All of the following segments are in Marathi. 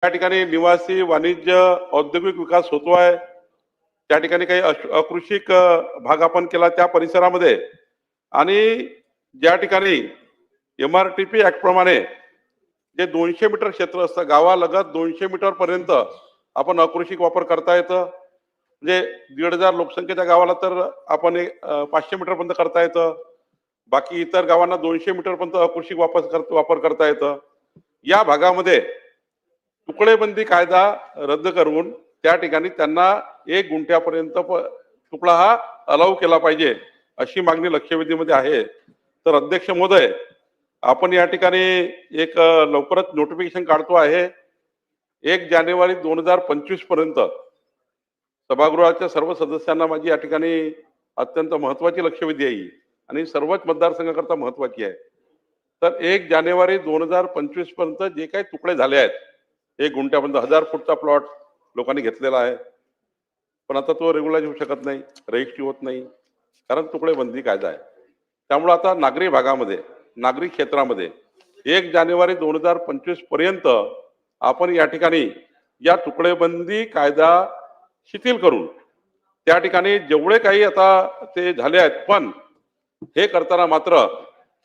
त्या ठिकाणी निवासी वाणिज्य औद्योगिक विकास होतो आहे. त्या ठिकाणी काही अश- अकृषिक भाग आपण केला त्या परिसरामध्ये. आणि ज्या ठिकाणी M R T P act प्रमाणे जे दोनशे मीटर क्षेत्र असतं गावालगत दोनशे मीटर पर्यंत आपण अकृषिक वापर करता येतं. म्हणजे दीड हजार लोकसंख्येच्या गावाला तर आपण एक, पाचशे मीटर पर्यंत करता येतं. बाकी इतर गावांना दोनशे मीटर पर्यंत अकृषिक वापर कर- वापर करता येतं. या भागामध्ये तुकडेबंदी कायदा रद्द करून त्या ठिकाणी त्यांना एक गुंठ्यापर्यंत तुकडा हा अलाव केला पाहिजे अशी मागणी लक्षवेधीमध्ये आहे. तर अध्यक्ष महोदय आपण या ठिकाणी एक लवकरच नोटिफिकेशन काढतो आहे. एक जानेवारी दोन हजार पंचवीसपर्यंत सभागृहाच्या सर्व सदस्यांना माझी या ठिकाणी अत्यंत महत्वाची लक्षवेधी आहे. आणि सर्वच मतदारसंघाकरता महत्वाची आहे. तर एक जानेवारी दोन हजार पंचवीसपर्यंत जे काही तुकडे झाले आहेत एक गुंठ्यापर्यंत हजार फूटचा प्लॉट लोकांनी घेतलेला आहे. पण आता तो रेग्युलाइज होऊ शकत नाही रजिस्ट्री होत नाही. कारण तुकडे बंदी कायदा आहे. त्यामुळे आता नागरी भागामध्ये नागरी क्षेत्रामध्ये एक जानेवारी दोन हजार पंचवीसपर्यंत आपण या ठिकाणी या तुकडेबंदी कायदा शिथिल करून त्या ठिकाणी जेवढे काही आता ते झाले आहेत पण हे करताना मात्र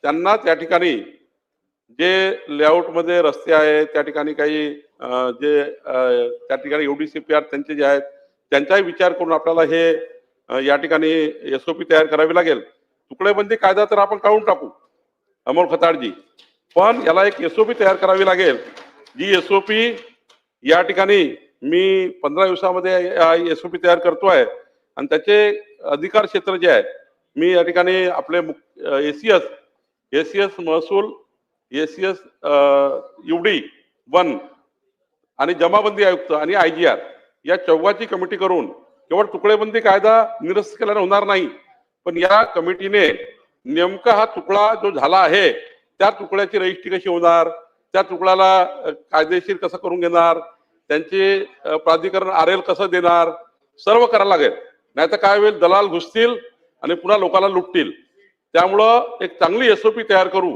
त्यांना त्या ठिकाणी जे लेआउटमध्ये रस्ते आहेत त्या ठिकाणी काही जे त्या ठिकाणी एवढी पी आर त्यांचे जे आहेत त्यांचाही विचार करून आपल्याला हे या ठिकाणी एस ओ पी तयार करावी लागेल. तुकडेबंदी कायदा तर आपण काढून टाकू अमोल खताडजी. पण याला एक एस ओ पी तयार करावी लागेल. जी एस ओ पी या ठिकाणी मी पंधरा दिवसामध्ये एस ओ पी तयार करतो आहे आणि त्याचे अधिकार क्षेत्र जे आहे मी या ठिकाणी आपले मुख एसीएस एसीएस महसूल एस एस युडी वन आणि जमाबंदी आयुक्त आणि आय जी आर या चौघाची कमिटी करून केवळ तुकडेबंदी कायदा निरस्त केल्याने होणार नाही. पण या कमिटीने नेमका हा तुकडा जो झाला आहे त्या तुकड्याची रजिस्ट्री कशी होणार? त्या तुकड्याला कायदेशीर कसं करून घेणार? त्यांचे प्राधिकरण आर एल कसं देणार? सर्व करायला लागेल. नाही तर काय होईल? दलाल घुसतील आणि पुन्हा लोकांना लुटतील. त्यामुळं एक चांगली एसओपी तयार करू.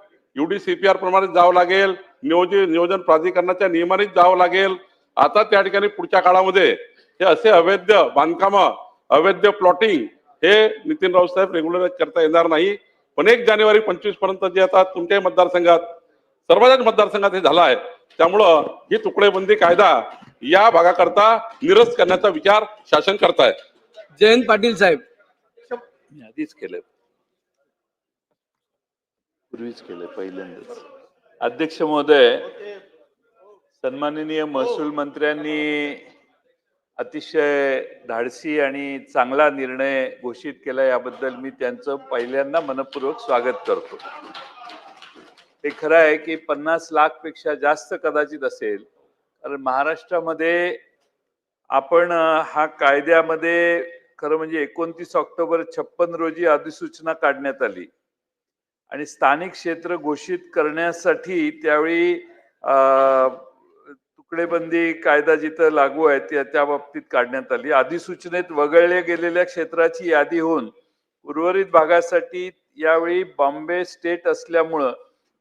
युडी सीपीआर प्रमाणे जावं लागेल. नियोजित नियोजन प्राधिकरणाच्या नियमानेच जावं लागेल. आता त्या ठिकाणी पुढच्या काळामध्ये हे असे अवैध बांधकाम अवैध प्लॉटिंग हे नितीन राऊत साहेब रेग्युलर करता येणार नाही. पण एक जानेवारी पंचवीसपर्यंत जे आता तुमच्याही मतदारसंघात सर्वांच्याच मतदारसंघात हे झालं आहे. त्यामुळं ही तुकडेबंदी कायदा या भागाकरता निरस्त करण्याचा विचार शासन करताय. जयंत पाटील साहेब. आधीच केलं पूर्वीच केलंय पहिल्यांदाच. अध्यक्ष महोदय सन्माननीय महसूल मंत्र्यांनी अतिशय धाडसी आणि चांगला निर्णय घोषित केला याबद्दल मी त्यांचं पहिल्यांदा मनपूर्वक स्वागत करतो. हे खरं आहे की पन्नास लाखपेक्षा जास्त कदाचित असेल कारण महाराष्ट्रामध्ये आपण हा कायद्यामध्ये खरं म्हणजे एकोणतीस ऑक्टोबर छप्पन रोजी अधिसूचना काढण्यात आली. आणि स्थानिक क्षेत्र घोषित करण्यासाठी त्यावेळी तुकडेबंदी कायदा जिथं लागू आहे त्या त्या बाबतीत काढण्यात आली. अधिसूचनेत वगळल्या गेलेल्या क्षेत्राची यादी होऊन उर्वरित भागासाठी यावेळी बॉम्बे स्टेट असल्यामुळं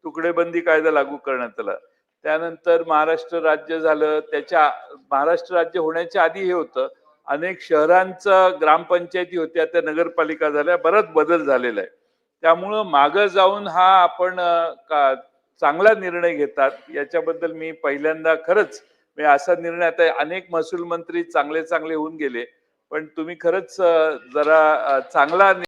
तुकडेबंदी कायदा लागू करण्यात आला. त्यानंतर महाराष्ट्र राज्य झालं त्याच्या महाराष्ट्र राज्य होण्याच्या आधी हे होतं. अनेक शहरांचं ग्रामपंचायती होत्या त्या नगरपालिका झाल्या बराच बदल झालेला आहे. त्यामुळं मागं जाऊन हा आपण का चांगला निर्णय घेतात याच्याबद्दल मी पहिल्यांदा खरंच असा निर्णय आता अनेक महसूल मंत्री चांगले चांगले होऊन गेले पण तुम्ही खरंच जरा चांगला